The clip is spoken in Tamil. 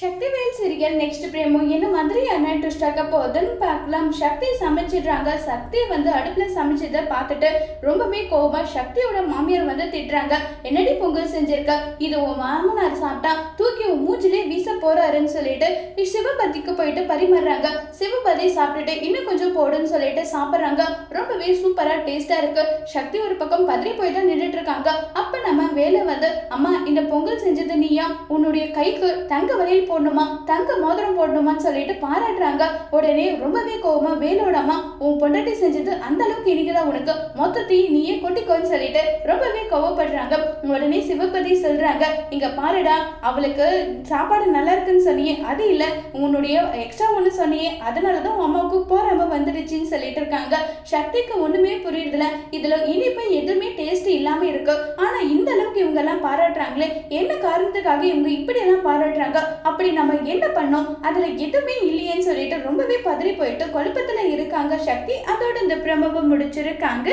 Sakthivel serial next promo. என்ன மாதிரியான ட்விஸ்ட் ஆக போகுதுன்னு பார்க்கலாம். சக்தி சமைச்சிடுறாங்க. சக்தி வந்து அடுப்பில் சமைச்சதை பார்த்துட்டு ரொம்பவே கோபமாக சக்தியோட மாமியார் வந்து திட்டுறாங்க. என்னடி பொங்கல் செஞ்சிருக்க? இது உன் மாமனார் சாப்பிட்டா தூக்கி உன் மூஞ்சிலே வீச போறாருன்னு சொல்லிட்டு சிவபதிக்கு போயிட்டு பரிமாறுறாங்க. சிவபதி சாப்பிட்டுட்டு இன்னும் கொஞ்சம் போடுன்னு சொல்லிட்டு சாப்பிட்றாங்க. ரொம்பவே சூப்பராக டேஸ்டாக இருக்கு. சக்தி ஒரு பக்கம் பதறி போய் தான் நின்றுட்டு இருக்காங்க. அப்போ வேலை வந்து அம்மா இந்த பொங்கல் செஞ்சது நீயா? உன்னுடைய கைக்கு தங்க வளையல் போடணுமா? தங்க மோதிரம் போடணுமான்னு சொல்லிட்டு பாராட்டுறாங்க. உடனே ரொம்பவே கோவமா வேலோட அம்மா உன் பொண்டாட்டி செஞ்சது அந்த அளவுக்கு இனிக்குதா உனக்கு? மொத்தத்தையும் நீயே கொட்டிக்கோன்னு சொல்லிட்டு ரொம்பவே கோவப்படுறாங்க. உடனே சிவபதி சொல்றாங்க இங்க பாருடா அவளுக்கு சாப்பாடு நல்லா இருக்குன்னு சொன்னியே அது இல்ல. உன்னுடைய எக்ஸ்ட்ரா ஒன்று சொன்னியே அதனாலதான் உன் அம்மாவுக்கு போறாம வந்துடுச்சுன்னு சொல்லிட்டு இருக்காங்க. சக்திக்கு ஒண்ணுமே புரியுறதுல இதுல இனிப்பு எதுவுமே டேஸ்ட் இல்லாம இருக்கு. ஆனா இந்த இவங்க எல்லாம் பாராட்டுறாங்களே? என்ன காரணத்துக்காக இவங்க இப்படி எல்லாம் பாராட்டுறாங்க? அப்படி நம்ம என்ன பண்ணோம்? அதுல எதுவுமே இல்லையேன்னு சொல்லிட்டு ரொம்பவே பதறி போயிட்டு குழப்பத்துல இருக்காங்க சக்தி. அதோட இந்த பிரமபம் முடிச்சிருக்காங்க.